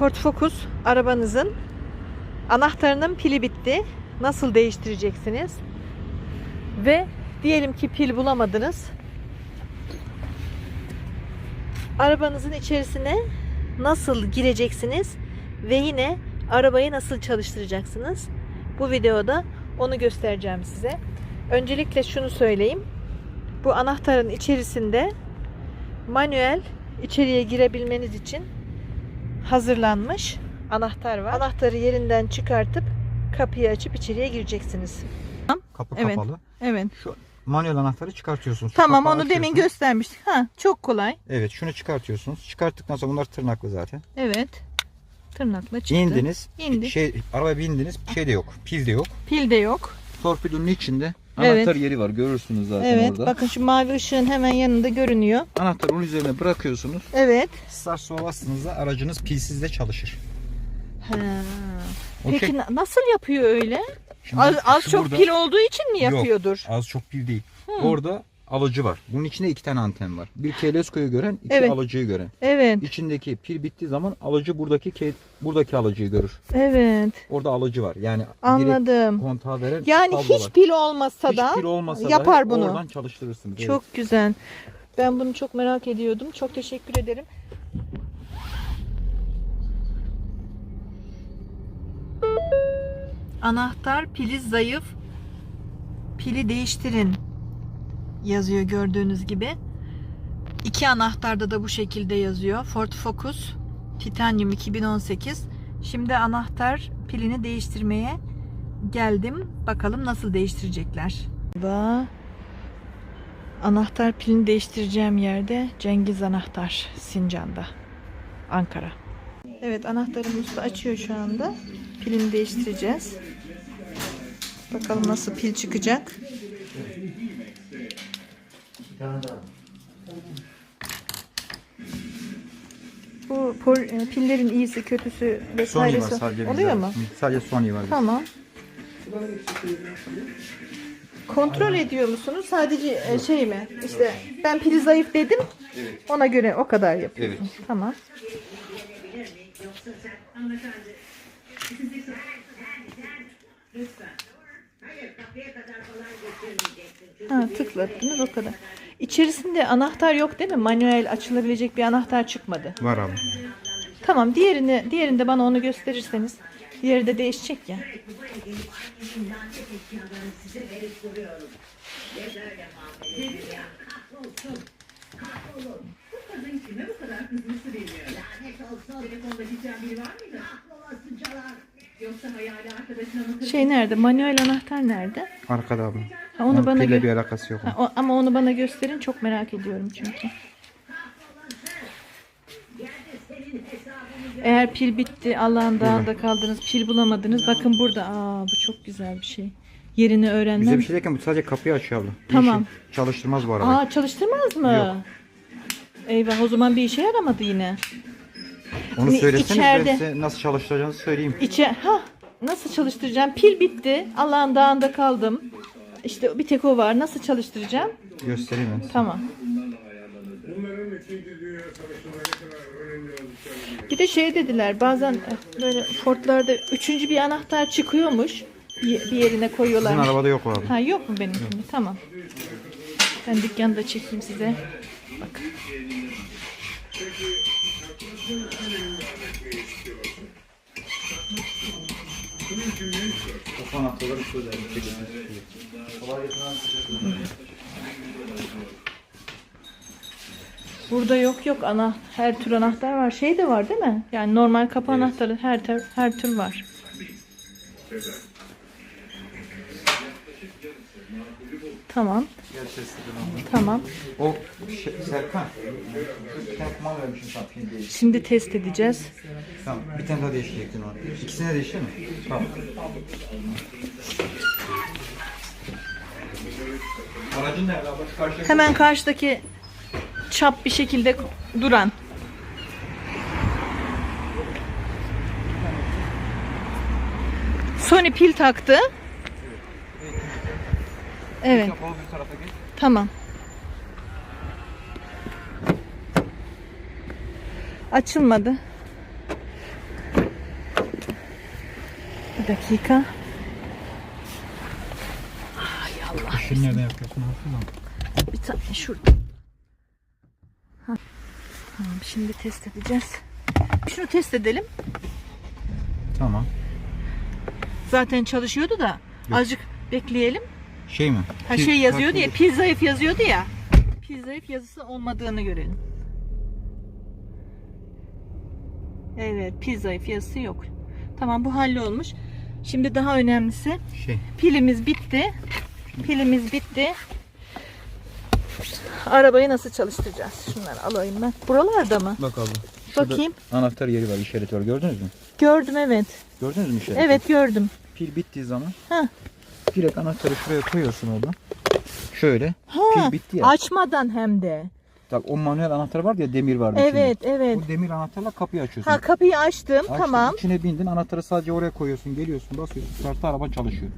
Ford Focus arabanızın anahtarının pili bitti. Nasıl değiştireceksiniz? Ve diyelim ki pil bulamadınız. Arabanızın içerisine nasıl gireceksiniz ve yine arabayı nasıl çalıştıracaksınız? Bu videoda onu göstereceğim size. Öncelikle şunu söyleyeyim. Bu anahtarın içerisinde manuel içeriye girebilmeniz için hazırlanmış anahtar var. Anahtarı yerinden çıkartıp kapıyı açıp içeriye gireceksiniz. Kapı Evet. kapalı. Evet. Şu manuel anahtarı çıkartıyorsunuz. Şu Tamam onu demin göstermiştik. Ha çok kolay. Evet şunu çıkartıyorsunuz. Çıkarttıktan sonra bunlar tırnaklı zaten. Evet. Tırnakla çıktı. İndiniz. İndi. Şey arabaya bindiniz. Şey de yok. Pil de yok. Pil de yok. Torpidonun içinde Evet. anahtar yeri var. Görürsünüz zaten Evet. orada. Bakın şu mavi ışığın hemen yanında görünüyor. Anahtarı onun üzerine bırakıyorsunuz. Evet. Start sola bastığınızda aracınız pilsiz de çalışır. Ha. O Peki şey- na- nasıl yapıyor öyle? Şimdi Az, az şu çok burada- pil olduğu için mi Yok. yapıyordur? Az çok pil değil. Orada alıcı var. Bunun içinde iki tane anten var. Bir Telesko'yu gören, iki Evet. alıcıyı gören. Evet. İçindeki pil bittiği zaman alıcı buradaki ke- buradaki alıcıyı görür. Evet. Orada alıcı var. Yani direkt Anladım. kontağı veren Yani kablo hiç var. pil olmasa da Hiç pil olmasa yapar bunu. Oradan çalıştırırsınız. evet. Çok güzel. Ben bunu çok merak ediyordum. Çok teşekkür ederim. Anahtar pili zayıf. Pili değiştirin yazıyor gördüğünüz gibi. İki anahtarda da bu şekilde yazıyor. Ford Focus Titanium 2018. Şimdi anahtar pilini değiştirmeye geldim. Bakalım nasıl değiştirecekler. Anahtar pilini değiştireceğim yerde Cengiz Anahtar Sincan'da. Ankara. Evet anahtarımı usta açıyor şu anda. Pilini değiştireceğiz. Bakalım nasıl pil çıkacak. Bu pol- e, pillerin iyisi kötüsü Sony var vesairesi sadece. oluyor bizde. mu? Hı, Sadece Sony var. bizde. Tamam. Kontrol ediyor musunuz? Sadece e, şey mi? İşte ben pili zayıf dedim. Ona göre o kadar yapıyorsunuz. Tamam. Ha, tıklattınız o kadar. İçerisinde anahtar yok değil mi? Manuel açılabilecek bir anahtar çıkmadı. Var abi. Tamam diğerini diğerinde bana onu gösterirseniz diğeri de değişecek ya. Şey nerede? Manuel anahtar nerede? Arkada abi. Ha, onu bana pille gö- bir alakası yok. Ha, o- ama onu bana gösterin çok merak ediyorum çünkü. Eğer pil bitti Allah'ın dağında kaldınız pil bulamadınız bakın burada aa bu çok güzel bir şey. Yerini öğrenmem. Bize bir şey derken bu sadece kapıyı açıyor abla. Bir Tamam. işi çalıştırmaz bu araba. Aa çalıştırmaz mı? Yok. Eyvah o zaman bir işe yaramadı yine. Onu ni- söyleseniz içeride- ben size nasıl çalıştıracağınızı söyleyeyim. İçe ha nasıl çalıştıracağım? Pil bitti. Allah'ın dağında kaldım. İşte bir tek o var. Nasıl çalıştıracağım? Göstereyim ben. Tamam. Bir de şey dediler bazen eh, böyle Ford'larda üçüncü bir anahtar çıkıyormuş. Bir bir yerine Sizin koyuyorlar. arabada yok o abi. Ha yok mu benimkinde? Tamam. Ben dükkanı da çekeyim size. Bak. O anahtarları şöyle çekeceğiz. Burada yok yok ana her tür anahtar var. Şey de var değil mi? Yani normal kapı anahtarı her tür her tür var. Tamam. Tamam. O şey, Serkan. Bir tane vermişim sana. Şimdi test edeceğiz. Tamam. Bir tane daha değiştirecektin onu. İkisine değişti mi? Tamam. Aracın nerede abla? Şu karşıdaki- Hemen karşıdaki çap bir şekilde duran. Sony pil taktı. Evet. Kol bir tarafa geç. Tamam. Açılmadı. Bir dakika. Şunu nereden yapıyorsun? Bir tane şurada. Ha. Tamam şimdi test edeceğiz. Şunu test edelim. Tamam. Zaten çalışıyordu da Yok. azıcık bekleyelim. Şey mi? Ha Pil- şey yazıyordu ya pil zayıf yazıyordu ya. Pil zayıf yazısı olmadığını görelim. Evet pil zayıf yazısı yok. Tamam bu hallolmuş. Şimdi daha önemlisi Şey. pilimiz bitti. Pilimiz bitti. Arabayı nasıl çalıştıracağız? Şunları alayım ben. Buralarda mı? Bak abla. Bakayım. Anahtar yeri var, işareti var. Gördünüz mü? Gördüm evet. Gördünüz mü işareti? Evet gördüm. Pil bittiği zaman Ha. direkt anahtarı şuraya koyuyorsun oradan. Şöyle. Ha. Pil bitti ya. Açmadan hem de. Bak o manuel anahtar var ya demir vardı Evet içinde. evet. Bu demir anahtarla kapıyı açıyorsun. Ha kapıyı açtım. Açtın, Tamam. İçine bindin anahtarı sadece oraya koyuyorsun. Geliyorsun basıyorsun. Startta araba çalışıyor.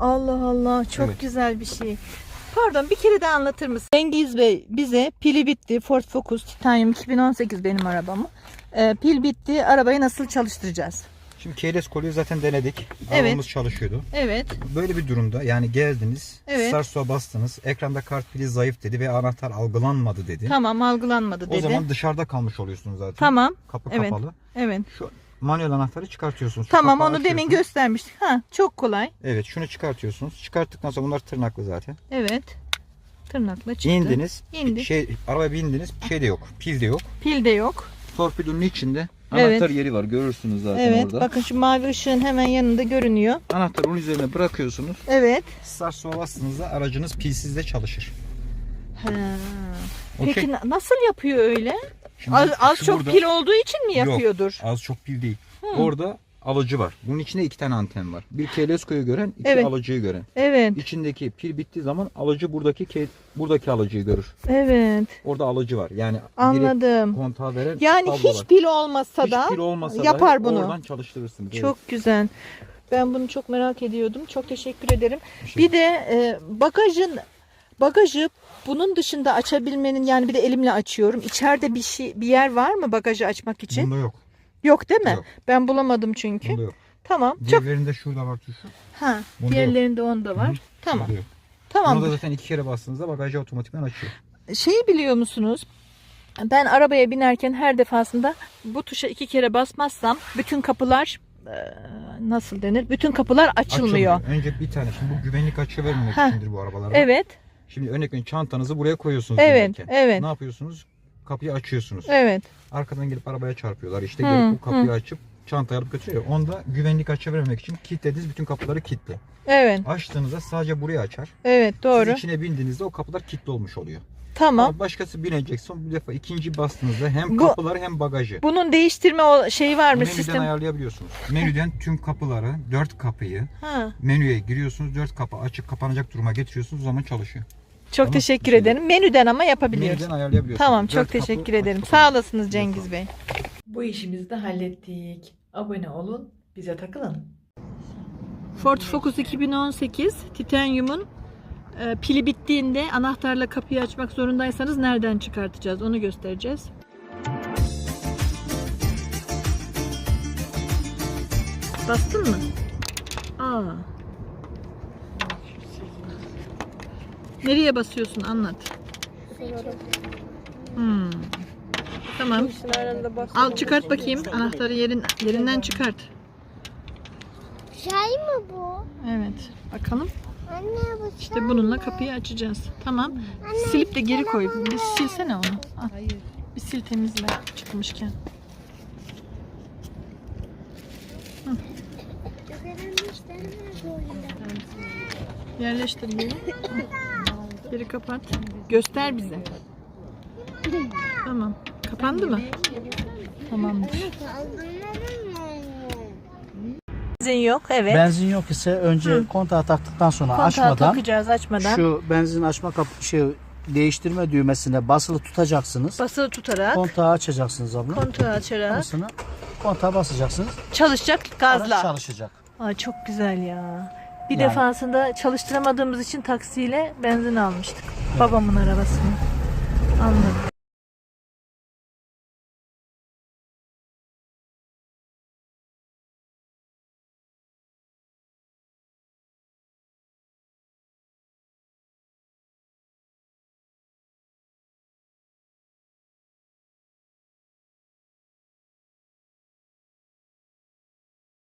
Allah Allah çok Evet. güzel bir şey. Pardon bir kere daha anlatır mısın? Cengiz Bey bize pili bitti. Ford Focus Titanium 2018 benim arabamı. Ee, pil bitti. Arabayı nasıl çalıştıracağız? Şimdi keyless kolyeyi zaten denedik. Evet. Arabamız çalışıyordu. Evet. Böyle bir durumda yani geldiniz, Evet. start suya bastınız, ekranda kart pili zayıf dedi ve anahtar algılanmadı dedi. Tamam algılanmadı dedi. O zaman dışarıda kalmış oluyorsunuz zaten. Tamam. Kapı Evet. kapalı. Evet. Şu manuel anahtarı çıkartıyorsunuz. Şu Tamam onu demin göstermiştik. Ha çok kolay. Evet şunu çıkartıyorsunuz. Çıkarttıktan sonra bunlar tırnaklı zaten. Evet. Tırnakla çıktı. İndiniz. İndik. Şey, arabaya bindiniz. Şey de yok. Pil de yok. Pil de yok. Torpidonun içinde Evet. anahtar yeri var. Görürsünüz zaten Evet. orada. Bakın şu mavi ışığın hemen yanında görünüyor. Anahtarı onun üzerine bırakıyorsunuz. Evet. Start suya bastığınızda aracınız pilsiz de çalışır. Ha. Okey. Peki na- nasıl yapıyor öyle? Şimdi Az, az çok burada- pil olduğu için mi Yok. yapıyordur? Az çok pil değil. Orada alıcı var. Bunun içinde iki tane anten var. Bir KLSK'yı gören, iki Evet. alıcıyı gören. Evet. İçindeki pil bittiği zaman alıcı buradaki ke- buradaki alıcıyı görür. Evet. Orada alıcı var. Yani Anladım. kontağı veren Yani hiç var. pil olmasa Hiç da pil olmasa yapar bunu. oradan çalıştırırsınız. Evet. çok güzel. Ben bunu çok merak ediyordum. Çok teşekkür ederim. Bir şey- Bir de e, bagajın bagajı bunun dışında açabilmenin yani bir de elimle açıyorum. İçeride bir şey bir yer var mı bagajı açmak için? Bunda yok. Yok değil mi? Yok. Ben bulamadım çünkü. Bunda yok. Tamam. Çok Diğerlerinde şurada var tuşu. ha. Bunda Diğerlerinde onda var. Hı. Tamam. Yok. Tamam. Bunu da zaten iki kere bastığınızda bagajı otomatikman açıyor. Şeyi biliyor musunuz? Ben arabaya binerken her defasında bu tuşa iki kere basmazsam bütün kapılar e, nasıl denir? Bütün kapılar açılmıyor. Açılmıyor. Önce bir tane. Şimdi bu güvenlik açığı vermemek Heh. içindir bu arabalarda. Evet. Şimdi örnek veriyorum çantanızı buraya koyuyorsunuz. Evet, binerken. evet. Ne yapıyorsunuz? Kapıyı açıyorsunuz. Evet. Arkadan gelip arabaya çarpıyorlar. İşte Hı, gelip bu kapıyı açıp çantayı alıp götürüyor. Onda güvenlik vermemek için kilitlediniz bütün kapıları kilitli. Evet. Açtığınızda sadece burayı açar. Evet doğru. Siz içine bindiğinizde o kapılar kilitli olmuş oluyor. Tamam. Ama başkası binecek son bir defa ikinci bastığınızda hem Bu- kapıları hem bagajı. Bunun değiştirme o şeyi var mı Menüden sistem? ayarlayabiliyorsunuz. Menüden tüm kapıları, dört kapıyı Ha. menüye giriyorsunuz. Dört kapı açık kapanacak duruma getiriyorsunuz. O zaman çalışıyor. Çok Tamam. teşekkür ederim. Menüden ama yapabiliyoruz. Menüden ayarlayabiliyorsunuz. Tamam Dört çok kapı teşekkür açık ederim. Sağ olasınız Cengiz Bey. Bu işimizi de hallettik. Abone olun, bize takılın. Ford Focus 2018 Titanium'un e, pili bittiğinde anahtarla kapıyı açmak zorundaysanız nereden çıkartacağız onu göstereceğiz. Bastın mı? Aa. Nereye basıyorsun anlat. Hmm. Tamam. Al çıkart bakayım. Anahtarı yerin yerinden çıkart. Şey mi bu? Evet. Bakalım. Anne bu İşte bununla kapıyı açacağız. Tamam. Silip de geri koy. Bir silsene onu. Al. Bir sil temizle çıkmışken. Yerleştir geri. Geri kapat. Göster bize. Tamam. Kapandı mı? Tamamdır. Benzin yok. Evet. Benzin yok ise önce Hı. kontağı taktıktan sonra Kontağı açmadan takacağız açmadan. şu benzin açma kapı şey değiştirme düğmesine basılı tutacaksınız. Basılı tutarak Kontağı açacaksınız abla. kontağı açarak kontağa basacaksınız. çalışacak Araç gazla. çalışacak. Aa, çok güzel ya. Bir Yani- defasında çalıştıramadığımız için taksiyle benzin almıştık. Babamın arabasını. Anladım.